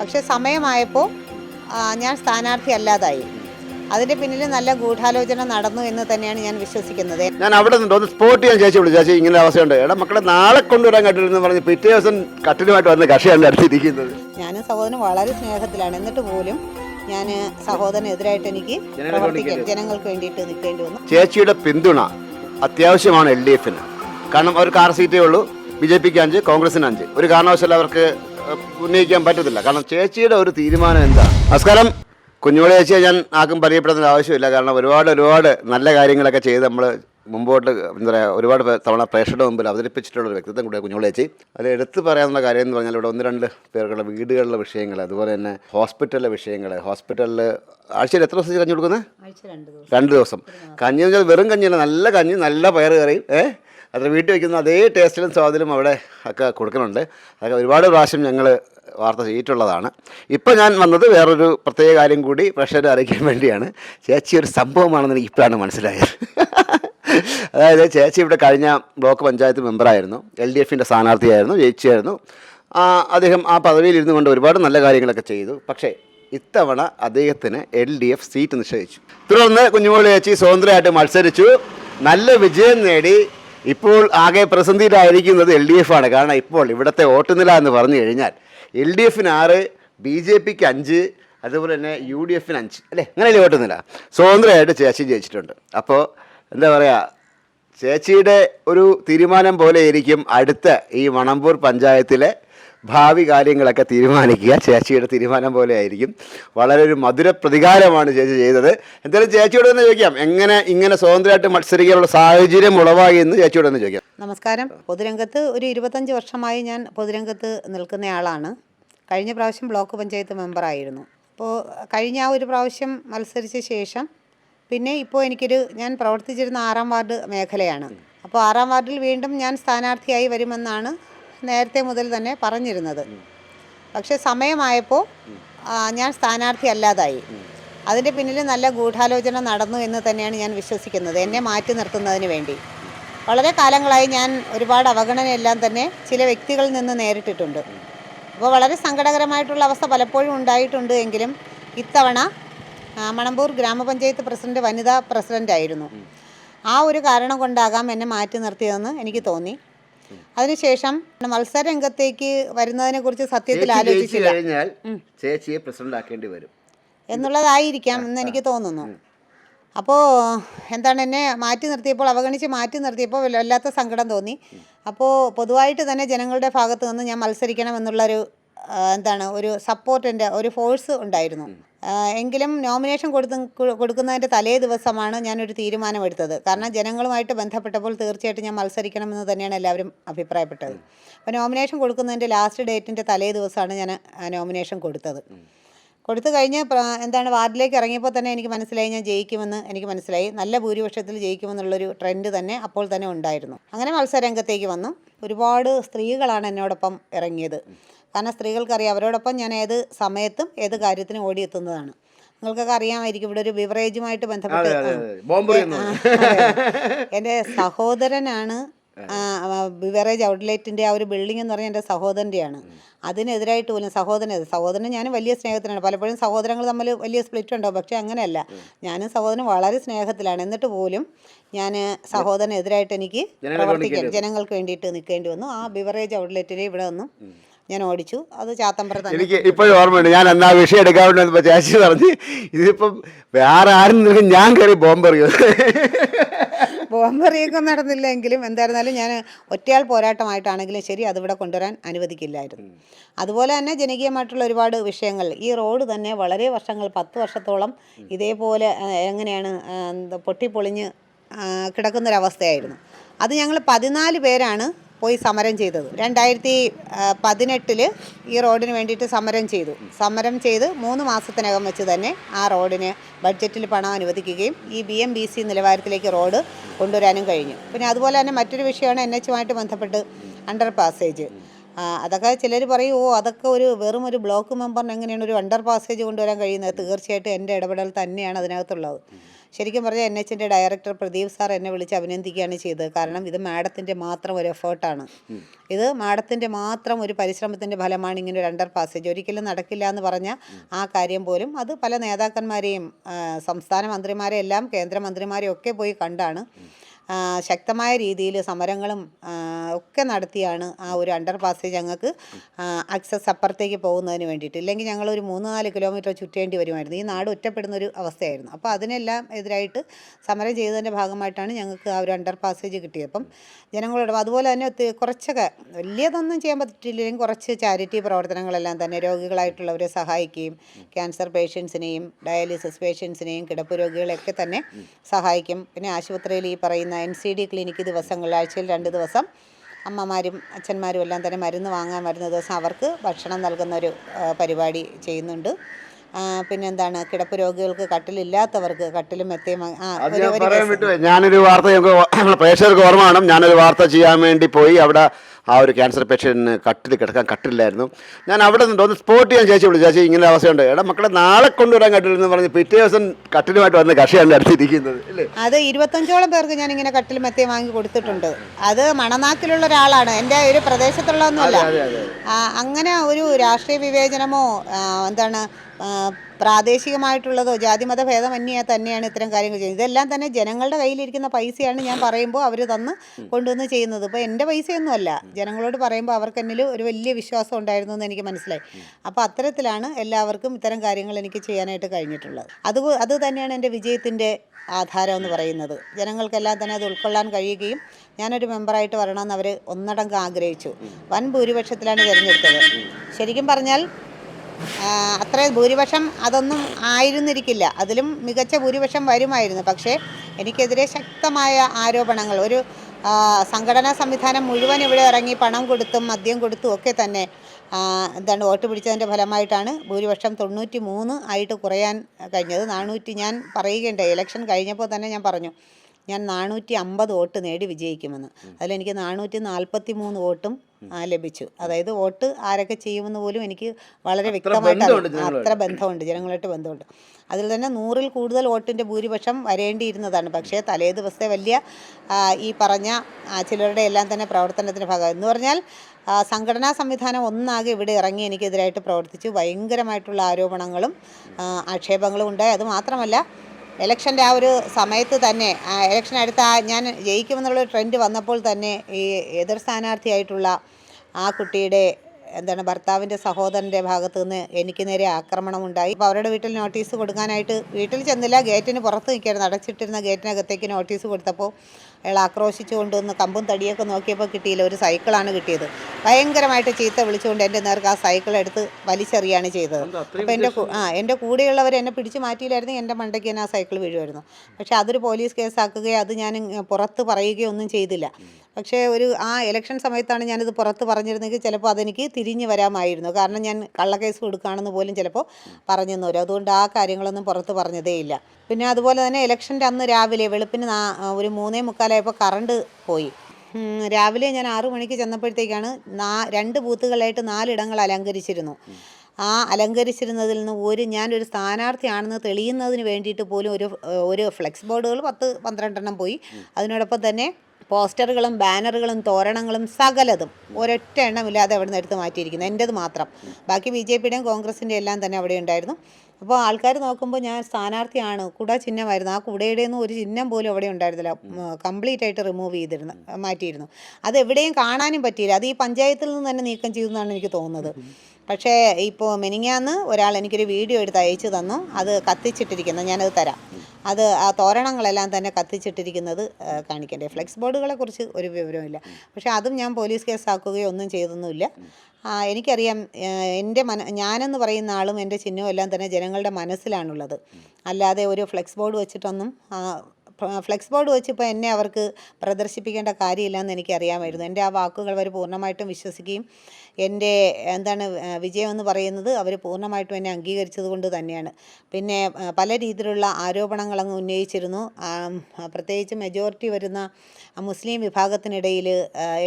പക്ഷെ സമയമായപ്പോൾ ഞാൻ സ്ഥാനാർത്ഥി അല്ലാതായി. അതിന്റെ പിന്നിൽ നല്ല ഗൂഢാലോചന നടന്നു എന്ന് തന്നെയാണ് ഞാൻ വിശ്വസിക്കുന്നത്. ഞാൻ അവിടെ നിന്ന് ഒന്ന് സ്പോട്ട് ചെയ്യാൻ ചേച്ചി വിളിച്ചു. ചേച്ചി ഇങ്ങനെ അവസ്ഥയുണ്ട്. എടാ മക്കളെ നാളെ കൊണ്ടുവരാൻ കട്ടിലെന്ന് പറഞ്ഞ് പിറ്റേ ദിവസം കട്ടിലുമായിട്ട് വന്ന് കക്ഷിയാണ് അടുത്തിരിക്കുന്നത്. ഞാനും സഹോദരനും വളരെ സ്നേഹത്തിലാണ്. എന്നിട്ട് പോലും ഞാൻ സഹോദരനെതിരായിട്ട് എനിക്ക് ജനങ്ങൾക്ക് പ്രവർത്തിക്കാൻ ജനങ്ങൾക്ക് വേണ്ടിയിട്ട് നിൽക്കേണ്ടി വന്നു. ചേച്ചിയുടെ പിന്തുണ അത്യാവശ്യമാണ് എൽ ഡി എഫിന് കാരണം അവർക്ക് ആറ് സീറ്റേ ഉള്ളൂ. ബി ജെ പിക്ക് അഞ്ച് കോൺഗ്രസിന് അഞ്ച്. ഒരു കാരണവശാലും അവർക്ക് ഉന്നയിക്കാൻ പറ്റത്തില്ല. കാരണം ചേച്ചിയുടെ ഒരു തീരുമാനം എന്താ? നമസ്കാരം. കുഞ്ഞുമോളെ ചേച്ചിയെ ഞാൻ ആർക്കും പരിചയപ്പെടുന്ന ആവശ്യമില്ല. കാരണം ഒരുപാട് ഒരുപാട് നല്ല കാര്യങ്ങളൊക്കെ ചെയ്ത് നമ്മൾ മുമ്പോട്ട് എന്താ പറയുക ഒരുപാട് തവണ പ്രേക്ഷകരുടെ മുമ്പിൽ അവതരിപ്പിച്ചിട്ടുള്ള ഒരു വ്യക്തിത്വം കൂടെ കുഞ്ഞുമോളെ ചേച്ചി. അതിൽ എടുത്തു പറയാനുള്ള കാര്യം എന്ന് പറഞ്ഞാൽ ഇവിടെ ഒന്ന് രണ്ട് പേരുടെ വീടുകളിലെ വിഷയങ്ങൾ അതുപോലെ തന്നെ ഹോസ്പിറ്റലിലെ വിഷയങ്ങൾ ഹോസ്പിറ്റലിൽ ആഴ്ചയിൽ എത്ര ദിവസം കഞ്ഞി കൊടുക്കുന്നത് രണ്ട് ദിവസം. കഞ്ഞി എന്ന് വെച്ചാൽ വെറും കഞ്ഞിയല്ല നല്ല കഞ്ഞി നല്ല പയർ കറിയും ഏ? അത്ര വീട്ടിൽ വയ്ക്കുന്ന അതേ ടേസ്റ്റിലും സ്വാദിലും അവിടെ ഒക്കെ കൊടുക്കുന്നുണ്ട് അതൊക്കെ ഒരുപാട് പ്രാവശ്യം ഞങ്ങൾ വാർത്ത ചെയ്തിട്ടുള്ളതാണ്. ഇപ്പോൾ ഞാൻ വന്നത് വേറൊരു പ്രത്യേക കാര്യം കൂടി പ്രഷർ അറിയിക്കാൻ വേണ്ടിയാണ്. ചേച്ചി ഒരു സംഭവമാണെന്ന് എനിക്ക് ഇപ്പോഴാണ് മനസ്സിലായത്. അതായത് ചേച്ചി ഇവിടെ കഴിഞ്ഞ ബ്ലോക്ക് പഞ്ചായത്ത് മെമ്പറായിരുന്നു. എൽ ഡി എഫിന്റെ സ്ഥാനാർത്ഥിയായിരുന്നു ജയിച്ചായിരുന്നു. അദ്ദേഹം ആ പദവിയിൽ ഇരുന്നു കൊണ്ട് ഒരുപാട് നല്ല കാര്യങ്ങളൊക്കെ ചെയ്തു. പക്ഷേ ഇത്തവണ അദ്ദേഹത്തിന് എൽ ഡി എഫ് സീറ്റ് നിഷേധിച്ചു. തുടർന്ന് കുഞ്ഞുമോളി ചേച്ചി സ്വതന്ത്രമായിട്ട് മത്സരിച്ചു. നല്ല വിജയം നേടി. ഇപ്പോൾ ആകെ പ്രതിസന്ധിയിലായിരിക്കുന്നത് എൽ ഡി എഫ് ആണ്. കാരണം ഇപ്പോൾ ഇവിടുത്തെ വോട്ടുനില എന്ന് പറഞ്ഞു കഴിഞ്ഞാൽ എൽ ഡി എഫിന് ആറ് ബി ജെ പിക്ക് അഞ്ച് അതുപോലെ തന്നെ യു ഡി എഫിന് അഞ്ച്. അല്ലേ? അങ്ങനെയല്ലേ വോട്ടുനില സ്വതന്ത്രമായിട്ട് ചേച്ചി ജയിച്ചിട്ടുണ്ട്. അപ്പോൾ എന്താ പറയുക ചേച്ചിയുടെ ഒരു തീരുമാനം പോലെ ആയിരിക്കും അടുത്ത ഈ മണമ്പൂർ പഞ്ചായത്തിലെ ഭാവി കാര്യങ്ങളൊക്കെ തീരുമാനിക്കുക. ചേച്ചിയുടെ തീരുമാനം പോലെ ആയിരിക്കും വളരെ ഒരു മധുര പ്രതികാരമാണ് ചേച്ചി ചെയ്തത്. എന്തായാലും ചേച്ചിയോട് തന്നെ ചോദിക്കാം. എങ്ങനെ ഇങ്ങനെ സ്വതന്ത്രമായിട്ട് മത്സരിക്കാനുള്ള സാഹചര്യം ഉളവായി എന്ന് ചേച്ചിയോട് തന്നെ ചോദിക്കാം. നമസ്കാരം. പൊതുരംഗത്ത് ഒരു ഇരുപത്തഞ്ച് വർഷമായി ഞാൻ പൊതുരംഗത്ത് നിൽക്കുന്നയാളാണ്. കഴിഞ്ഞ പ്രാവശ്യം ബ്ലോക്ക് പഞ്ചായത്ത് മെമ്പറായിരുന്നു. അപ്പോൾ കഴിഞ്ഞ ആ ഒരു പ്രാവശ്യം മത്സരിച്ച ശേഷം പിന്നെ ഇപ്പോൾ എനിക്കൊരു ഞാൻ പ്രവർത്തിച്ചിരുന്ന ആറാം വാർഡ് മേഖലയാണ്. അപ്പോൾ ആറാം വാർഡിൽ വീണ്ടും ഞാൻ സ്ഥാനാർത്ഥിയായി വരുമെന്നാണ് നേരത്തെ മുതൽ തന്നെ പറഞ്ഞിരുന്നത്. പക്ഷെ സമയമായപ്പോൾ ഞാൻ സ്ഥാനാർത്ഥി അല്ലാതായി. അതിന്റെ പിന്നിൽ നല്ല ഗൂഢാലോചന നടന്നു എന്ന് തന്നെയാണ് ഞാൻ വിശ്വസിക്കുന്നത് എന്നെ മാറ്റി നിർത്തുന്നതിന് വേണ്ടി. വളരെ കാലങ്ങളായി ഞാൻ ഒരുപാട് അവഗണനയെല്ലാം തന്നെ ചില വ്യക്തികളിൽ നിന്ന് നേരിട്ടിട്ടുണ്ട്. അപ്പോൾ വളരെ സങ്കടകരമായിട്ടുള്ള അവസ്ഥ പലപ്പോഴും ഉണ്ടായിട്ടുണ്ട് എങ്കിലും ഇത്തവണ മണമ്പൂർ ഗ്രാമപഞ്ചായത്ത് പ്രസിഡന്റ് വനിതാ പ്രസിഡന്റ് ആയിരുന്നു ആ ഒരു കാരണം കൊണ്ടാകാം എന്നെ മാറ്റി നിർത്തിയതെന്ന് എനിക്ക് തോന്നി. അതിനുശേഷം മത്സരരംഗത്തേക്ക് വരുന്നതിനെക്കുറിച്ച് സത്യത്തിൽ ആലോചിച്ചില്ല. കഴിഞ്ഞാൽ ചേച്ചിയെ പ്രസിഡന്റ് ആക്കേണ്ടി വരും. എന്നുള്ളതായിരിക്കാം എന്ന് എനിക്ക് തോന്നുന്നു. അപ്പോൾ എന്താണ് എന്നെ മാറ്റി നിർത്തിയപ്പോൾ അവഗണിച്ച് മാറ്റി നിർത്തിയപ്പോൾ വല്ലാത്ത സങ്കടം തോന്നി. അപ്പോൾ പൊതുവായിട്ട് തന്നെ ജനങ്ങളുടെ ഭാഗത്ത് നിന്ന് ഞാൻ മത്സരിക്കണം എന്നുള്ളൊരു എന്താണ് ഒരു സപ്പോർട്ടിന്റെ ഒരു ഫോഴ്സ് ഉണ്ടായിരുന്നു. എങ്കിലും നോമിനേഷൻ കൊടുത്ത് കൊടുക്കുന്നതിന്റെ തലേ ദിവസമാണ് ഞാനൊരു തീരുമാനമെടുത്തത്. കാരണം ജനങ്ങളുമായിട്ട് ബന്ധപ്പെട്ടപ്പോൾ തീർച്ചയായിട്ടും ഞാൻ മത്സരിക്കണമെന്ന് തന്നെയാണ് എല്ലാവരും അഭിപ്രായപ്പെട്ടത്. അപ്പോൾ നോമിനേഷൻ കൊടുക്കുന്നതിന്റെ ലാസ്റ്റ് ഡേറ്റിന്റെ തലേ ദിവസമാണ് ഞാൻ നോമിനേഷൻ കൊടുത്തത്. കൊടുത്തു കഴിഞ്ഞ് എന്താണ് വാർഡിലേക്ക് ഇറങ്ങിയപ്പോൾ തന്നെ എനിക്ക് മനസ്സിലായി ഞാൻ ജയിക്കുമെന്ന് എനിക്ക് മനസ്സിലായി. നല്ല ഭൂരിപക്ഷത്തിൽ ജയിക്കുമെന്നുള്ളൊരു ട്രെൻഡ് തന്നെ അപ്പോൾ തന്നെ ഉണ്ടായിരുന്നു. അങ്ങനെ മത്സരരംഗത്തേക്ക് വന്നു. ഒരുപാട് സ്ത്രീകളാണ് എന്നോടൊപ്പം ഇറങ്ങിയത്. കാരണം സ്ത്രീകൾക്കറിയാം അവരോടൊപ്പം ഞാൻ ഏത് സമയത്തും ഏത് കാര്യത്തിനും ഓടിയെത്തുന്നതാണ്. നിങ്ങൾക്കൊക്കെ അറിയാമായിരിക്കും ഇവിടെ ഒരു ബിവറേജുമായിട്ട് ബന്ധപ്പെട്ട്. എന്റെ സഹോദരനാണ് ബിവറേജ് ഔട്ട്ലെറ്റിന്റെ ആ ഒരു ബിൽഡിംഗ് എന്ന് പറഞ്ഞാൽ എന്റെ സഹോദരന്റെയാണ് അതിനെതിരായിട്ട് പോലും സഹോദരൻ സഹോദരൻ ഞാൻ വലിയ സ്നേഹത്തിലാണ് പലപ്പോഴും സഹോദരങ്ങൾ തമ്മിൽ വലിയ സ്പ്ലിറ്റ് ഉണ്ടോ? പക്ഷേ അങ്ങനെയല്ല. ഞാനും സഹോദരനും വളരെ സ്നേഹത്തിലാണ്. എന്നിട്ട് പോലും ഞാൻ സഹോദരനെതിരായിട്ട് എനിക്ക് പ്രവർത്തിക്കാൻ ജനങ്ങൾക്ക് വേണ്ടിയിട്ട് നിൽക്കേണ്ടി വന്നു. ആ ബിവറേജ് ഔട്ട്ലെറ്റിൽ ഇവിടെ വന്നു. ഞാൻ ഓടിച്ചു. അത് ചാത്തമ്പറ തന്നെ. എനിക്ക് ഇപ്പോഴും ഓർമ്മയുണ്ട്. ഞാൻ എന്നാ വിഷയം എടുക്കാൻ വേണ്ടി വന്നപ്പോൾ ചേച്ചി പറഞ്ഞ് ഇതിപ്പം വേറെ ആരും നിൽക്കും ഞാൻ കയറി ബോംബെറിയും. ബോംബെറിയൊക്കെ നടന്നില്ലെങ്കിലും എന്തായിരുന്നാലും ഞാൻ ഒറ്റയാൾ പോരാട്ടമായിട്ടാണെങ്കിലും ശരി അതിവിടെ കൊണ്ടുവരാൻ അനുവദിക്കില്ലായിരുന്നു. അതുപോലെ തന്നെ ജനകീയമായിട്ടുള്ള ഒരുപാട് വിഷയങ്ങൾ. ഈ റോഡ് തന്നെ വളരെ വർഷങ്ങൾ പത്ത് വർഷത്തോളം ഇതേപോലെ എങ്ങനെയാണ് പൊട്ടിപ്പൊളിഞ്ഞ് കിടക്കുന്നൊരവസ്ഥയായിരുന്നു. അത് ഞങ്ങൾ പതിനാല് പേരാണ് പോയി സമരം ചെയ്തത്. രണ്ടായിരത്തി പതിനെട്ടിൽ ഈ റോഡിന് വേണ്ടിയിട്ട് സമരം ചെയ്തു. സമരം ചെയ്ത് മൂന്ന് മാസത്തിനകം വെച്ച് തന്നെ ആ റോഡിന് ബഡ്ജറ്റിൽ പണം അനുവദിക്കുകയും ഈ ബി എം ബി സി നിലവാരത്തിലേക്ക് റോഡ് കൊണ്ടുവരാനും കഴിഞ്ഞു. പിന്നെ അതുപോലെ തന്നെ മറ്റൊരു വിഷയമാണ് എൻ എച്ചുമായിട്ട് ബന്ധപ്പെട്ട് അണ്ടർ പാസേജ്. അതൊക്കെ ചിലർ പറയും ഓ അതൊക്കെ ഒരു വെറും ഒരു ബ്ലോക്ക് മെമ്പറിന് എങ്ങനെയാണ് ഒരു അണ്ടർ പാസേജ് കൊണ്ടുവരാൻ കഴിയുന്നത്? തീർച്ചയായിട്ടും എന്റെ ഇടപെടൽ തന്നെയാണ് അതിനകത്തുള്ളത്. ശരിക്കും പറഞ്ഞാൽ എൻ എച്ചിന്റെ ഡയറക്ടർ പ്രദീപ് സാർ എന്നെ വിളിച്ച് അഭിനന്ദിക്കുകയാണ് ചെയ്തത്. കാരണം ഇത് മാഡത്തിന്റെ മാത്രം ഒരു എഫേർട്ടാണ് ഇത് മാഡത്തിന്റെ മാത്രം ഒരു പരിശ്രമത്തിന്റെ ഫലമാണ് ഇങ്ങനെ ഒരു അണ്ടർ പാസേജ് ഒരിക്കലും നടക്കില്ല എന്ന് പറഞ്ഞ ആ കാര്യം പോലും അത് പല നേതാക്കന്മാരെയും സംസ്ഥാന മന്ത്രിമാരെ എല്ലാം കേന്ദ്രമന്ത്രിമാരെയും ഒക്കെ പോയി കണ്ടാണ്. ശക്തമായ രീതിയിൽ സമരങ്ങളും ഒക്കെ നടത്തിയാണ് ആ ഒരു അണ്ടർ പാസേജ് ഞങ്ങൾക്ക് അക്സസ് അപ്പുറത്തേക്ക് പോകുന്നതിന് വേണ്ടിയിട്ട്. ഇല്ലെങ്കിൽ ഞങ്ങൾ ഒരു മൂന്ന് നാല് കിലോമീറ്റർ ചുറ്റേണ്ടി വരുമായിരുന്നു. ഈ നാട് ഒറ്റപ്പെടുന്ന ഒരു അവസ്ഥയായിരുന്നു. അപ്പോൾ അതിനെല്ലാം എതിരായിട്ട് സമരം ചെയ്തതിന്റെ ഭാഗമായിട്ടാണ് ഞങ്ങൾക്ക് ആ ഒരു അണ്ടർ പാസേജ് കിട്ടിയത്. അപ്പം ജനങ്ങളോട് അതുപോലെ തന്നെ കുറച്ചൊക്കെ വലിയതൊന്നും ചെയ്യാൻ പറ്റിയില്ലെങ്കിൽ കുറച്ച് ചാരിറ്റി പ്രവർത്തനങ്ങളെല്ലാം തന്നെ രോഗികളായിട്ടുള്ളവരെ സഹായിക്കുകയും ക്യാൻസർ പേഷ്യൻസിനെയും ഡയാലിസിസ് പേഷ്യൻസിനെയും കിടപ്പ് രോഗികളെയൊക്കെ തന്നെ സഹായിക്കും. പിന്നെ ആശുപത്രിയിൽ ഈ പറയുന്ന എൻ സി ഡി ക്ലിനിക്ക് ദിവസങ്ങൾ ആഴ്ചയിൽ രണ്ട് ദിവസം അമ്മമാരും അച്ഛന്മാരും എല്ലാം തന്നെ മരുന്ന് വാങ്ങാൻ വരുന്ന ദിവസം അവർക്ക് ഭക്ഷണം നൽകുന്നൊരു പരിപാടി ചെയ്യുന്നുണ്ട്. പിന്നെന്താണ്? കിടപ്പ് രോഗികൾക്ക് കട്ടിലില്ലാത്തവർക്ക് കട്ടിലും. വിട്ടു. ഞാനൊരു വാർത്ത ഞങ്ങൾക്ക് പ്രേക്ഷകർക്ക് ഓർമ്മ വേണം ഞാനൊരു വാർത്ത ചെയ്യാൻ വേണ്ടി പോയി. അവിടെ ആ ഒരു ക്യാൻസർ പേഷ്യന്റിന് കട്ടിൽ കിടക്കാൻ കട്ടില്ലായിരുന്നു. ഞാൻ അവിടെ നിന്ന് ഒന്ന് സ്പോട്ട് ചെയ്യാൻ ചേച്ചി വിളിച്ചു. ചേച്ചി ഇങ്ങനെ അവസ്ഥയുണ്ട്. എടാ മക്കളെ നാളെ കൊണ്ടുവരാൻ കട്ടിലെന്ന് പറഞ്ഞ് പിറ്റേ ദിവസം കട്ടിലുമായിട്ട് വന്ന് കക്ഷിയാണ് അടുത്തിരിക്കുന്നത്. അത് ഇരുപത്തഞ്ചോളം പേർക്ക് ഞാൻ ഇങ്ങനെ കട്ടിൽ മെത്തയും വാങ്ങി കൊടുത്തിട്ടുണ്ട്. അത് മണനാക്കിലുള്ള ഒരാളാണ്. എന്റെ ഒരു പ്രദേശത്തുള്ളതൊന്നുമല്ല. അങ്ങനെ ഒരു രാഷ്ട്രീയ വിവേചനമോ എന്താണ് പ്രാദേശികമായിട്ടുള്ളതോ ജാതിമത ഭേദമന്യേ തന്നെയാണ് ഇത്തരം കാര്യങ്ങൾ ചെയ്യുന്നത്. ഇതെല്ലാം തന്നെ ജനങ്ങളുടെ കയ്യിലിരിക്കുന്ന പൈസയാണ് ഞാൻ പറയുമ്പോൾ അവർ തന്ന് കൊണ്ടുവന്ന് ചെയ്യുന്നത്. ഇപ്പോൾ എന്റെ പൈസയൊന്നുമല്ല ജനങ്ങളോട് പറയുമ്പോൾ അവർക്ക് എന്നിൽ ഒരു വലിയ വിശ്വാസം ഉണ്ടായിരുന്നു എന്ന് എനിക്ക് മനസ്സിലായി. അപ്പോൾ അത്തരത്തിലാണ് എല്ലാവർക്കും ഇത്തരം കാര്യങ്ങൾ എനിക്ക് ചെയ്യാനായിട്ട് കഴിഞ്ഞിട്ടുള്ളത്. അത് അത് തന്നെയാണ് എന്റെ വിജയത്തിന്റെ ആധാരം എന്ന് പറയുന്നത്. ജനങ്ങൾക്കെല്ലാം തന്നെ അത് ഉൾക്കൊള്ളാൻ കഴിയുകയും ഞാനൊരു മെമ്പറായിട്ട് വരണമെന്ന് അവർ ഒന്നടങ്കം ആഗ്രഹിച്ചു. വൻ ഭൂരിപക്ഷത്തിലാണ് തിരഞ്ഞെടുത്തത്. ശരിക്കും പറഞ്ഞാൽ ആ, അത്രയും ഭൂരിപക്ഷം അതൊന്നും ആയിരുന്നിരിക്കില്ല. അതിലും മികച്ച ഭൂരിപക്ഷം വരുമായിരുന്നു. പക്ഷേ എനിക്കെതിരെ ശക്തമായ ആരോപണങ്ങൾ ഒരു സംഘടനാ സംവിധാനം മുഴുവൻ ഇവിടെ ഇറങ്ങി പണം കൊടുത്തും മദ്യം കൊടുത്തും ഒക്കെ തന്നെ എന്താണ് വോട്ട് പിടിച്ചതിന്റെ ഫലമായിട്ടാണ് ഭൂരിപക്ഷം തൊണ്ണൂറ്റി മൂന്ന് ആയിട്ട് കുറയാൻ കഴിഞ്ഞത്. നാനൂറ്റി ഞാൻ പറയുകയുണ്ട് ഇലക്ഷൻ കഴിഞ്ഞപ്പോൾ തന്നെ ഞാൻ പറഞ്ഞു ഞാൻ നാനൂറ്റി അമ്പത് വോട്ട് നേടി വിജയിക്കുമെന്ന്. അതിലെനിക്ക് നാനൂറ്റി നാൽപ്പത്തി മൂന്ന് വോട്ടും ലഭിച്ചു അതായത് വോട്ട് ആരൊക്കെ ചെയ്യുമെന്ന് പോലും എനിക്ക് വളരെ വ്യക്തമായിട്ട് അത്ര ബന്ധമുണ്ട് ജനങ്ങളായിട്ട് ബന്ധമുണ്ട്. അതിൽ തന്നെ നൂറിൽ കൂടുതൽ വോട്ടിന്റെ ഭൂരിപക്ഷം വരേണ്ടിയിരുന്നതാണ്. പക്ഷേ തലേ ദിവസത്തെ വലിയ ഈ പറഞ്ഞ ചിലരുടെ എല്ലാം തന്നെ പ്രവർത്തനത്തിന്റെ ഭാഗം എന്ന് പറഞ്ഞാൽ സംഘടനാ സംവിധാനം ഒന്നാകെ ഇവിടെ ഇറങ്ങി എനിക്കെതിരായിട്ട് പ്രവർത്തിച്ചു. ഭയങ്കരമായിട്ടുള്ള ആരോപണങ്ങളും ആക്ഷേപങ്ങളും ഉണ്ടായി. അത് മാത്രമല്ല ഇലക്ഷന്റെ ആ ഒരു സമയത്ത് തന്നെ ഇലക്ഷൻ അടുത്ത ഞാൻ ജയിക്കുമെന്നുള്ള ട്രെൻഡ് വന്നപ്പോൾ തന്നെ ഈ എതിർ സ്ഥാനാർത്ഥിയായിട്ടുള്ള ആ കുട്ടിയുടെ എന്താണ് ഭർത്താവിന്റെ സഹോദരന്റെ ഭാഗത്ത് നിന്ന് എനിക്ക് നേരെ ആക്രമണം ഉണ്ടായി അപ്പോൾ അവരുടെ വീട്ടിൽ നോട്ടീസ് കൊടുക്കാനായിട്ട് വീട്ടിൽ ചെന്നില്ല ഗേറ്റിന് പുറത്ത് നിൽക്കായിരുന്നു അടച്ചിട്ടിരുന്ന ഗേറ്റിനകത്തേക്ക് നോട്ടീസ് കൊടുത്തപ്പോൾ അയാൾ ആക്രോശിച്ചു കൊണ്ടുവന്ന് കമ്പും തടിയൊക്കെ നോക്കിയപ്പോൾ കിട്ടിയില്ല ഒരു സൈക്കിളാണ് കിട്ടിയത്. ഭയങ്കരമായിട്ട് ചീത്ത വിളിച്ചുകൊണ്ട് എന്റെ നേർക്ക് ആ സൈക്കിൾ എടുത്ത് വലിച്ചെറിയാണ് ചെയ്തത്. അപ്പോൾ എന്റെ ആ എന്റെ കൂടെയുള്ളവർ എന്നെ പിടിച്ച് മാറ്റിയില്ലായിരുന്നു എന്റെ മണ്ടയ്ക്ക് തന്നെ ആ സൈക്കിൾ വീഴുമായിരുന്നു. പക്ഷേ അതൊരു പോലീസ് കേസാക്കുകയോ അത് ഞാൻ പുറത്ത് പറയുകയോ ഒന്നും ചെയ്തില്ല. പക്ഷേ ഒരു ആ ഇലക്ഷൻ സമയത്താണ് ഞാനിത് പുറത്ത് പറഞ്ഞിരുന്നെങ്കിൽ ചിലപ്പോൾ അതെനിക്ക് തിരിഞ്ഞു വരാമായിരുന്നു. കാരണം ഞാൻ കള്ളക്കേസ് കൊടുക്കുകയാണെന്ന് പോലും ചിലപ്പോൾ പറഞ്ഞെന്ന് വരും അതുകൊണ്ട് ആ കാര്യങ്ങളൊന്നും പുറത്ത് പറഞ്ഞതേയില്ല. പിന്നെ അതുപോലെ തന്നെ ഇലക്ഷന്റെ അന്ന് രാവിലെ വെളുപ്പിന് ഒരു മൂന്നേ മുക്കാലായപ്പോൾ കറണ്ട് പോയി. രാവിലെ ഞാൻ ആറു മണിക്ക് ചെന്നപ്പോഴത്തേക്കാണ് നാ രണ്ട് ബൂത്തുകളായിട്ട് നാലിടങ്ങൾ അലങ്കരിച്ചിരുന്നു. ആ അലങ്കരിച്ചിരുന്നതിൽ നിന്ന് ഒരു ഞാനൊരു സ്ഥാനാർത്ഥിയാണെന്ന് തെളിയുന്നതിന് വേണ്ടിയിട്ട് പോലും ഒരു ഒരു ഫ്ലെക്സ് ബോർഡുകൾ പത്ത് പന്ത്രണ്ടെണ്ണം പോയി. അതിനോടൊപ്പം തന്നെ പോസ്റ്ററുകളും ബാനറുകളും തോരണങ്ങളും സകലതും ഒരൊറ്റ എണ്ണമില്ലാതെ അവിടെ നിന്ന് എടുത്ത് മാറ്റിയിരിക്കുന്നു. എന്റെത് മാത്രം. ബാക്കി ബി ജെ പിയുടെയും കോൺഗ്രസിന്റെ എല്ലാം തന്നെ അവിടെ ഉണ്ടായിരുന്നു. അപ്പോൾ ആൾക്കാർ നോക്കുമ്പോൾ ഞാൻ സ്ഥാനാർത്ഥിയാണ് കുട ചിഹ്നമായിരുന്നു. ആ കുടയുടെ ഒന്നും ഒരു ചിഹ്നം പോലും അവിടെ ഉണ്ടായിരുന്നില്ല. കംപ്ലീറ്റ് ആയിട്ട് റിമൂവ് ചെയ്തിരുന്നു മാറ്റിയിരുന്നു. അത് എവിടെയും കാണാനും പറ്റിയില്ല. അത് ഈ പഞ്ചായത്തിൽ നിന്ന് തന്നെ നീക്കം ചെയ്തെന്നാണ് എനിക്ക് തോന്നുന്നത്. പക്ഷേ ഇപ്പോൾ മെനിങ്ങാന്ന് ഒരാൾ എനിക്കൊരു വീഡിയോ എടുത്ത് അയച്ചു തന്നു. അത് കത്തിച്ചിട്ടിരിക്കുന്നത് ഞാനത് തരാം. അത് ആ തോരണങ്ങളെല്ലാം തന്നെ കത്തിച്ചിട്ടിരിക്കുന്നത് കാണിക്കേണ്ടേ. ഫ്ലെക്സ് ബോർഡുകളെക്കുറിച്ച് ഒരു വിവരവുമില്ല. പക്ഷേ അതും ഞാൻ പോലീസ് കേസാക്കുകയോ ഒന്നും ചെയ്തൊന്നുമില്ല. എനിക്കറിയാം എന്റെ മന ഞാനെന്ന് പറയുന്ന ആളും എന്റെ ചിഹ്നവും എല്ലാം തന്നെ ജനങ്ങളുടെ മനസ്സിലാണുള്ളത്. അല്ലാതെ ഒരു ഫ്ലെക്സ് ബോർഡ് വെച്ചിട്ടൊന്നും ആ, ഫ്ലെക്സ് ബോർഡ് വെച്ചിപ്പോൾ എന്നെ അവർക്ക് പ്രദർശിപ്പിക്കേണ്ട കാര്യമില്ലെന്ന് എനിക്കറിയാമായിരുന്നു. എന്റെ ആ വാക്കുകൾ അവർ പൂർണമായിട്ടും വിശ്വസിക്കുകയും എന്റെ എന്താണ് വിജയമെന്ന് പറയുന്നത് അവർ പൂർണമായിട്ടും എന്നെ അംഗീകരിച്ചത് കൊണ്ട് തന്നെയാണ്. പിന്നെ പല രീതിയിലുള്ള ആരോപണങ്ങൾ അങ്ങ് ഉന്നയിച്ചിരുന്നു. പ്രത്യേകിച്ച് മെജോറിറ്റി വരുന്ന മുസ്ലിം വിഭാഗത്തിനിടയിൽ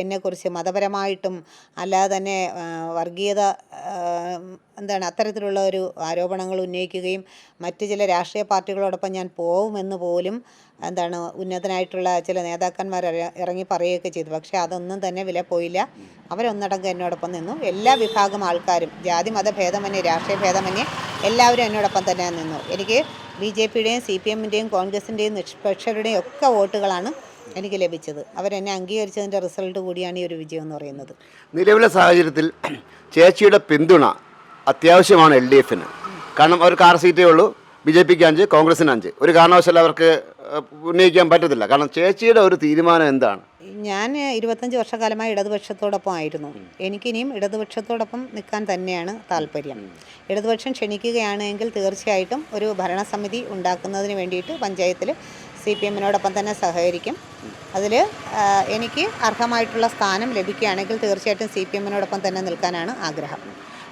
എന്നെക്കുറിച്ച് മതപരമായിട്ടും അല്ലാതെ തന്നെ വർഗീയത എന്താണ് അത്തരത്തിലുള്ള ഒരു ആരോപണങ്ങൾ ഉന്നയിക്കുകയും മറ്റ് ചില രാഷ്ട്രീയ പാർട്ടികളോടൊപ്പം ഞാൻ പോവുമെന്ന് പോലും എന്താണ് ഉന്നതനായിട്ടുള്ള ചില നേതാക്കന്മാർ ഇറങ്ങി പറയുകയൊക്കെ ചെയ്തു. പക്ഷേ അതൊന്നും തന്നെ വില പോയില്ല. അവരൊന്നടങ്കം എന്നോടൊപ്പം നിന്നു. എല്ലാ വിഭാഗം ആൾക്കാരും ജാതി മത ഭേദമന്യേ രാഷ്ട്രീയ ഭേദമന്യേ എല്ലാവരും എന്നോടൊപ്പം തന്നെ നിന്നു. എനിക്ക് ബി ജെ പിയുടെയും സി പി എമ്മിന്റെയും കോൺഗ്രസിന്റെയും നിഷ്പക്ഷരുടെയും ഒക്കെ വോട്ടുകളാണ് എനിക്ക് ലഭിച്ചത്. അവരെന്നെ അംഗീകരിച്ചതിന്റെ റിസൾട്ട് കൂടിയാണ് ഈ ഒരു വിജയം എന്ന് പറയുന്നത്. നിലവിലെ സാഹചര്യത്തിൽ ചേച്ചിയുടെ പിന്തുണ അത്യാവശ്യമാണ് എൽ ഡി എഫിന്. കാരണം അവർക്ക് ആറ് സീറ്റേ ഉള്ളൂ. ബി ജെ പിക്ക് അഞ്ച് കോൺഗ്രസിന് അഞ്ച്. ഒരു കാരണവശാലും അവർക്ക് ഉന്നയിക്കാൻ പറ്റത്തില്ല. കാരണം ചേച്ചിയുടെ ഒരു തീരുമാനം എന്താണ്? ഞാൻ ഇരുപത്തഞ്ച് വർഷക്കാലമായി ഇടതുപക്ഷത്തോടൊപ്പം ആയിരുന്നു. എനിക്കിനിയും ഇടതുപക്ഷത്തോടൊപ്പം നിൽക്കാൻ തന്നെയാണ് താല്പര്യം. ഇടതുപക്ഷം ക്ഷണിക്കുകയാണെങ്കിൽ തീർച്ചയായിട്ടും ഒരു ഭരണസമിതി ഉണ്ടാക്കുന്നതിന് വേണ്ടിയിട്ട് പഞ്ചായത്തിൽ സി പി എമ്മിനോടൊപ്പം തന്നെ സഹകരിക്കും. അതിൽ എനിക്ക് അർഹമായിട്ടുള്ള സ്ഥാനം ലഭിക്കുകയാണെങ്കിൽ തീർച്ചയായിട്ടും സി പി എമ്മിനോടൊപ്പം തന്നെ നിൽക്കാനാണ് ആഗ്രഹം.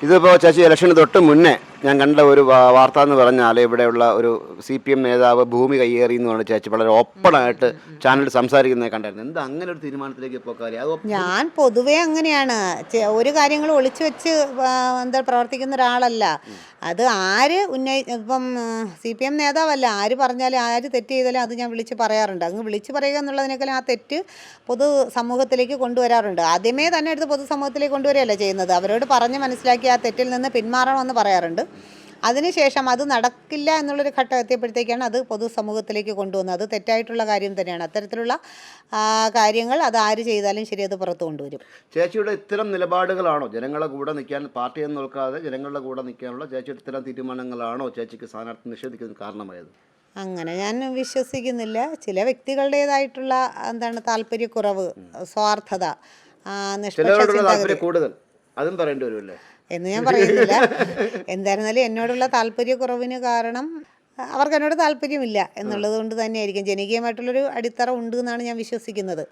ഇതിപ്പോൾ ചേച്ചി ഇലക്ഷന് തൊട്ട് മുന്നേ ഞാൻ കണ്ട ഒരു വാർത്ത എന്ന് പറഞ്ഞാൽ ഇവിടെയുള്ള ഒരു സി പി എം നേതാവ് ഭൂമി കയ്യേറി എന്ന് പറഞ്ഞ ചേച്ചി വളരെ ഓപ്പണായിട്ട് ചാനലിൽ സംസാരിക്കുന്നത് കണ്ടായിരുന്നു. എന്താ അങ്ങനെ ഒരു തീരുമാനത്തിലേക്ക് ഒപ്പ- ഞാൻ പൊതുവേ അങ്ങനെയാണ്. ഒരു കാര്യങ്ങൾ ഒളിച്ചു വെച്ച് എന്താ പ്രവർത്തിക്കുന്ന ഒരാളല്ല. അത് ആര് ഉന്നയി ഇപ്പം സി പി എം നേതാവല്ല. ആര് പറഞ്ഞാലും ആര് തെറ്റ് ചെയ്താലും അത് ഞാൻ വിളിച്ച് പറയാറുണ്ട്. അങ്ങ് വിളിച്ച് പറയുക എന്നുള്ളതിനേക്കാളും ആ തെറ്റ് പൊതു സമൂഹത്തിലേക്ക് കൊണ്ടുവരാറുണ്ട്. ആദ്യമേ തന്നെ എടുത്ത് പൊതുസമൂഹത്തിലേക്ക് കൊണ്ടുവരികയല്ല ചെയ്യുന്നത്. അവരോട് പറഞ്ഞ് മനസ്സിലാക്കി ആ തെറ്റിൽ നിന്ന് പിന്മാറണമെന്ന് പറയാറുണ്ട്. അതിനുശേഷം അത് നടക്കില്ല എന്നുള്ളൊരു ഘട്ടം എത്തിയപ്പോഴത്തേക്കാണ് അത് പൊതുസമൂഹത്തിലേക്ക് കൊണ്ടുവന്നത്. അത് തെറ്റായിട്ടുള്ള കാര്യം തന്നെയാണ്. അത്തരത്തിലുള്ള കാര്യങ്ങൾ അത് ആര് ചെയ്താലും ശരി അത് പുറത്തു കൊണ്ടുവരും. ചേച്ചിയുടെ ഇത്തരം നിലപാടുകളാണോ? ജനങ്ങളെ കൂടെ നിൽക്കാൻ പാർട്ടിയെന്ന് നോക്കാതെ ജനങ്ങളുടെ കൂടെ നിൽക്കാനുള്ള ചേച്ചിയുടെ ഇത്തരം തീരുമാനങ്ങളാണോ ചേച്ചിക്ക് സ്ഥാനാർത്ഥി നിഷേധിക്കുന്നതിന് കാരണമായത്? അങ്ങനെ ഞാൻ വിശ്വസിക്കുന്നില്ല. ചില വ്യക്തികളുടേതായിട്ടുള്ള എന്താണ് താല്പര്യക്കുറവ് സ്വാർത്ഥത നിഷ്പക്ഷ കൂടുതൽ. അതും പറയേണ്ടി വരുമല്ലേ? എന്ന് ഞാൻ പറയുന്നില്ല. എന്തായിരുന്നാലും എന്നോടുള്ള താല്പര്യക്കുറവിന് കാരണം അവർക്ക് എന്നോട് താല്പര്യമില്ല എന്നുള്ളത് കൊണ്ട് തന്നെയായിരിക്കും. ജനകീയമായിട്ടുള്ളൊരു അടിത്തറ ഉണ്ട് എന്നാണ് ഞാൻ വിശ്വസിക്കുന്നത്.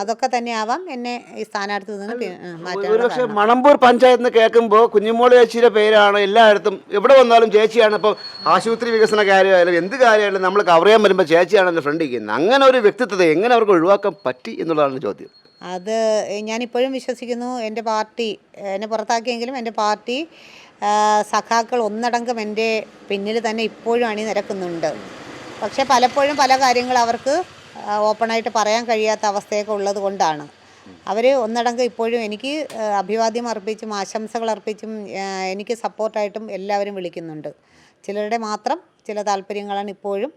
അതൊക്കെ തന്നെ ആവാം. എന്നെ ഈ സ്ഥാനാർത്ഥി ഒരുപക്ഷെ മണമ്പൂർ പഞ്ചായത്ത് എന്ന് കേൾക്കുമ്പോൾ കുഞ്ഞുമോൾ ചേച്ചിയുടെ പേരാണ് എല്ലായിടത്തും എവിടെ വന്നാലും ചേച്ചിയാണ്. ഇപ്പോൾ ആശുപത്രി വികസന കാര്യമായാലും എന്ത് കാര്യമായാലും നമ്മൾ കവർ ചെയ്യാൻ വരുമ്പോൾ ചേച്ചിയാണ് എന്റെ ഫ്രണ്ട് ഇരിക്കുന്നത് അങ്ങനെ ഒരു വ്യക്തിത്വത്തെ എങ്ങനെ അവർക്ക് ഒഴിവാക്കാൻ പറ്റി എന്നുള്ളതാണ് ചോദ്യം. അത് ഞാനിപ്പോഴും വിശ്വസിക്കുന്നു. എന്റെ പാർട്ടി എന്നെ പുറത്താക്കിയെങ്കിലും എന്റെ പാർട്ടി സഖാക്കൾ ഒന്നടങ്കം എന്റെ പിന്നിൽ തന്നെ ഇപ്പോഴും അണിനിരക്കുന്നുണ്ട്. പക്ഷെ പലപ്പോഴും പല കാര്യങ്ങൾ അവർക്ക് ഓപ്പണായിട്ട് പറയാൻ കഴിയാത്ത അവസ്ഥയൊക്കെ ഉള്ളത് കൊണ്ടാണ്. അവർ ഒന്നടങ്കം ഇപ്പോഴും എനിക്ക് അഭിവാദ്യം അർപ്പിച്ചും ആശംസകൾ അർപ്പിച്ചും എനിക്ക് സപ്പോർട്ടായിട്ടും എല്ലാവരും വിളിക്കുന്നുണ്ട്. ചിലരുടെ മാത്രം ചില താല്പര്യങ്ങളാണ് ഇപ്പോഴും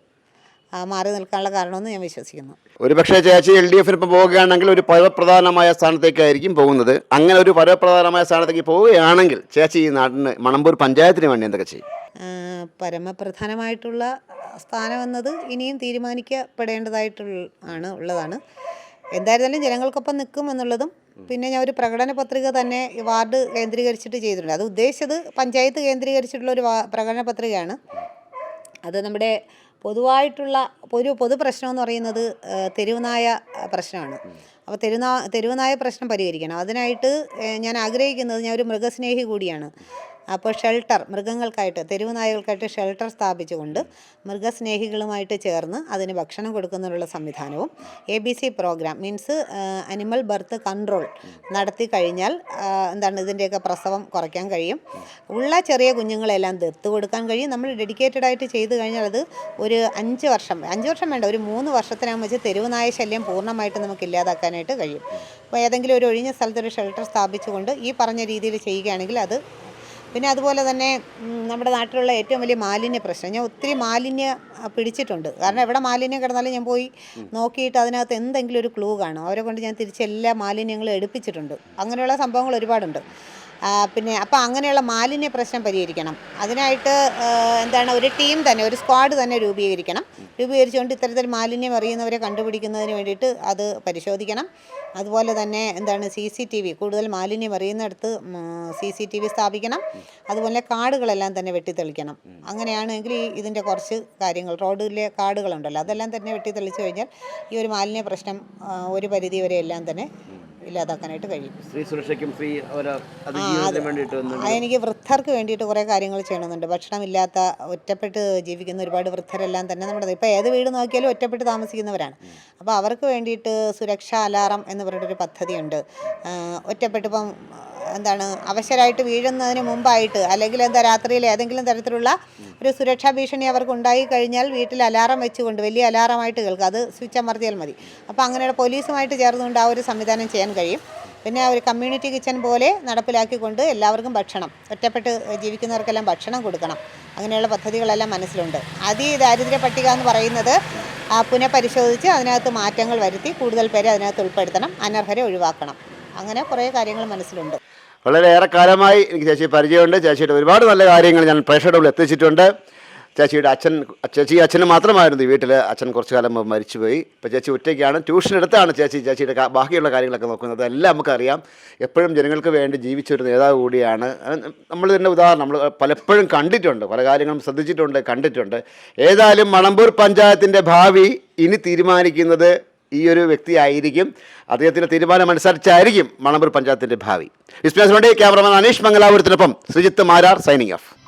മാറി നിൽക്കാനുള്ള കാരണമെന്ന് ഞാൻ വിശ്വസിക്കുന്നു. ഒരുപക്ഷെ ചേച്ചി എൽ ഡി എഫിന് ഇപ്പോൾ പോവുകയാണെങ്കിൽ ഒരു പരപ്രധാനമായ സ്ഥാനത്തേക്കായിരിക്കും പോകുന്നത്. അങ്ങനെ ഒരു പരപ്രധാനമായ സ്ഥാനത്തേക്ക് പോവുകയാണെങ്കിൽ ചേച്ചി ഈ നാട്ടിന് മണമ്പൂർ പഞ്ചായത്തിന് വേണ്ടി എന്തൊക്കെ ചെയ്യും? പരമപ്രധാനമായിട്ടുള്ള സ്ഥാനം എന്നത് ഇനിയും തീരുമാനിക്കപ്പെടേണ്ടതായിട്ടുള്ള ആണ് ഉള്ളതാണ്. എന്തായിരുന്നാലും ജനങ്ങൾക്കൊപ്പം നിൽക്കും എന്നുള്ളതും പിന്നെ ഞാൻ ഒരു പ്രകടന പത്രിക തന്നെ വാർഡ് കേന്ദ്രീകരിച്ചിട്ട് ചെയ്തിട്ടുണ്ട്. അത് ഉദ്ദേശിച്ചത് പഞ്ചായത്ത് കേന്ദ്രീകരിച്ചിട്ടുള്ള ഒരു പ്രകടന പത്രികയാണ്. അത് നമ്മുടെ പൊതുവായിട്ടുള്ള ഒരു പൊതു പ്രശ്നം എന്ന് പറയുന്നത് തെരുവുനായ പ്രശ്നമാണ്. അപ്പോൾ തെരുവുനാ തെരുവുനായ പ്രശ്നം പരിഹരിക്കണം. അതിനായിട്ട് ഞാൻ ആഗ്രഹിക്കുന്നത് ഞാൻ ഒരു മൃഗസ്നേഹി കൂടിയാണ്. അപ്പോൾ ഷെൽട്ടർ മൃഗങ്ങൾക്കായിട്ട് തെരുവ് നായകൾക്കായിട്ട് ഷെൽട്ടർ സ്ഥാപിച്ചുകൊണ്ട് മൃഗസ്നേഹികളുമായിട്ട് ചേർന്ന് അതിന് ഭക്ഷണം കൊടുക്കുന്നതിനുള്ള സംവിധാനവും A B C programme means animal birth control നടത്തി കഴിഞ്ഞാൽ എന്താണ് ഇതിന്റെയൊക്കെ പ്രസവം കുറയ്ക്കാൻ കഴിയും. ഉള്ള ചെറിയ കുഞ്ഞുങ്ങളെല്ലാം ദത്ത് കൊടുക്കാൻ കഴിയും. നമ്മൾ ഡെഡിക്കേറ്റഡ് ആയിട്ട് ചെയ്തു കഴിഞ്ഞാൽ അത് ഒരു അഞ്ച് വർഷം അഞ്ച് വർഷം വേണ്ട ഒരു മൂന്ന് വർഷത്തിനകം വെച്ച് തെരുവ് നായ ശല്യം പൂർണമായിട്ട് നമുക്ക് ഇല്ലാതാക്കാനായിട്ട് കഴിയും. അപ്പോൾ ഏതെങ്കിലും ഒരു ഒഴിഞ്ഞ സ്ഥലത്തൊരു ഷെൽട്ടർ സ്ഥാപിച്ചുകൊണ്ട് ഈ പറഞ്ഞ രീതിയിൽ ചെയ്യുകയാണെങ്കിൽ അത് പിന്നെ അതുപോലെ തന്നെ നമ്മുടെ നാട്ടിലുള്ള ഏറ്റവും വലിയ മാലിന്യ പ്രശ്നം. ഞാൻ ഒത്തിരി മാലിന്യ പിടിച്ചിട്ടുണ്ട്. കാരണം എവിടെ മാലിന്യം കിടന്നാലും ഞാൻ പോയി നോക്കിയിട്ട് അതിനകത്ത് എന്തെങ്കിലും ഒരു ക്ലൂ കാണും. അവരെ കൊണ്ട് ഞാൻ തിരിച്ച് എല്ലാ മാലിന്യങ്ങളും എടുപ്പിച്ചിട്ടുണ്ട്. അങ്ങനെയുള്ള സംഭവങ്ങൾ ഒരുപാടുണ്ട്. പിന്നെ അപ്പോൾ അങ്ങനെയുള്ള മാലിന്യ പ്രശ്നം പരിഹരിക്കണം. അതിനായിട്ട് എന്താണ് ഒരു ടീം തന്നെ ഒരു സ്ക്വാഡ് തന്നെ രൂപീകരിക്കണം. രൂപീകരിച്ചുകൊണ്ട് ഇത്തരത്തിൽ മാലിന്യം അറിയുന്നവരെ കണ്ടുപിടിക്കുന്നതിന് വേണ്ടിയിട്ട് അത് പരിശോധിക്കണം. അതുപോലെ തന്നെ എന്താണ് സി സി ടി വി കൂടുതൽ മാലിന്യം അറിയുന്നിടത്ത് സി സി ടി വി സ്ഥാപിക്കണം. അതുപോലെ കാടുകളെല്ലാം തന്നെ വെട്ടിത്തെളിക്കണം. അങ്ങനെയാണെങ്കിൽ ഈ ഇതിന്റെ കുറച്ച് കാര്യങ്ങൾ റോഡിലെ കാടുകളുണ്ടല്ലോ അതെല്ലാം തന്നെ വെട്ടിത്തെളിച്ച് കഴിഞ്ഞാൽ ഈ ഒരു മാലിന്യ പ്രശ്നം ഒരു പരിധി വരെ എല്ലാം തന്നെ ഇല്ലാതാക്കാനായിട്ട് കഴിയും. സ്ത്രീ സുരക്ഷയ്ക്കും സ്ത്രീ വേണ്ടിയിട്ട് എനിക്ക് വൃദ്ധർക്ക് വേണ്ടിയിട്ട് കുറേ കാര്യങ്ങൾ ചെയ്യണമെന്നുണ്ട്. ഭക്ഷണമില്ലാത്ത ഒറ്റപ്പെട്ട് ജീവിക്കുന്ന ഒരുപാട് വൃദ്ധരെല്ലാം തന്നെ നമ്മുടെ ഇപ്പോൾ ഏത് വീട് നോക്കിയാലും ഒറ്റപ്പെട്ട് താമസിക്കുന്നവരാണ്. അപ്പോൾ അവർക്ക് വേണ്ടിയിട്ട് സുരക്ഷാ അലാറം എന്ന് പറഞ്ഞിട്ടൊരു പദ്ധതിയുണ്ട്. ഒറ്റപ്പെട്ടിപ്പം ഒറ്റപ്പെട്ട് ഇപ്പം എന്താണ് അവശരായിട്ട് വീഴുന്നതിന് മുമ്പായിട്ട് അല്ലെങ്കിൽ എന്താ രാത്രിയിൽ ഏതെങ്കിലും തരത്തിലുള്ള ഒരു സുരക്ഷാ ഭീഷണി അവർക്ക് ഉണ്ടായി കഴിഞ്ഞാൽ വീട്ടിൽ അലാറം വെച്ചുകൊണ്ട് വലിയ അലാറമായിട്ട് കേൾക്കുക. അത് സ്വിച്ച് അമർത്തിയാൽ മതി. അപ്പോൾ അങ്ങനെയുള്ള പോലീസുമായിട്ട് ചേർന്നുകൊണ്ട് ആ ഒരു സംവിധാനം ചെയ്യാൻ കഴിയും. പിന്നെ ഒരു കമ്മ്യൂണിറ്റി കിച്ചൺ പോലെ നടപ്പിലാക്കിക്കൊണ്ട് എല്ലാവർക്കും ഭക്ഷണം ഒറ്റപ്പെട്ട് ജീവിക്കുന്നവർക്കെല്ലാം ഭക്ഷണം കൊടുക്കണം. അങ്ങനെയുള്ള പദ്ധതികളെല്ലാം മനസ്സിലുണ്ട്. അതി ദാരിദ്ര്യ പട്ടിക എന്ന് പറയുന്നത് പുനഃപരിശോധിച്ച് അതിനകത്ത് മാറ്റങ്ങൾ വരുത്തി കൂടുതൽ പേരെ അതിനകത്ത് ഉൾപ്പെടുത്തണം അനർഹരെ ഒഴിവാക്കണം. അങ്ങനെ കുറേ കാര്യങ്ങൾ മനസ്സിലുണ്ട്. വളരെ ഏറെ കാലമായി എനിക്ക് ചേച്ചി പരിചയമുണ്ട്. ചേച്ചിയുടെ ഒരുപാട് നല്ല കാര്യങ്ങൾ ഞാൻ മുമ്പിൽ എത്തിച്ചിട്ടുണ്ട്. ചേച്ചിയുടെ അച്ഛൻ ചേച്ചി അച്ഛന് മാത്രമായിരുന്നു വീട്ടിൽ അച്ഛൻ കുറച്ച് കാലം മരിച്ചുപോയി. ഇപ്പോൾ ചേച്ചി ഒറ്റയ്ക്കാണ്. ട്യൂഷൻ എടുത്താണ് ചേച്ചി ചേച്ചിയുടെ ബാക്കിയുള്ള കാര്യങ്ങളൊക്കെ നോക്കുന്നത്. എല്ലാം നമുക്കറിയാം. എപ്പോഴും ജനങ്ങൾക്ക് വേണ്ടി ജീവിച്ചൊരു നേതാവ് കൂടിയാണ്. നമ്മൾ തന്നെ ഉദാഹരണം നമ്മൾ പലപ്പോഴും കണ്ടിട്ടുണ്ട്. പല കാര്യങ്ങളും ശ്രദ്ധിച്ചിട്ടുണ്ട് കണ്ടിട്ടുണ്ട്. ഏതായാലും മണമ്പൂർ പഞ്ചായത്തിന്റെ ഭാവി ഇനി തീരുമാനിക്കുന്നത് ഈ ഒരു വ്യക്തിയായിരിക്കും. അദ്ദേഹത്തിന്റെ തീരുമാനം അനുസരിച്ചായിരിക്കും മണമ്പൂർ പഞ്ചായത്തിന്റെ ഭാവി. വിസ്മയ ക്യാമറമാൻ അനീഷ് മംഗലാപുരത്തിനൊപ്പം ശ്രീജിത്ത് മാരാർ സൈനിങ് ഓഫ്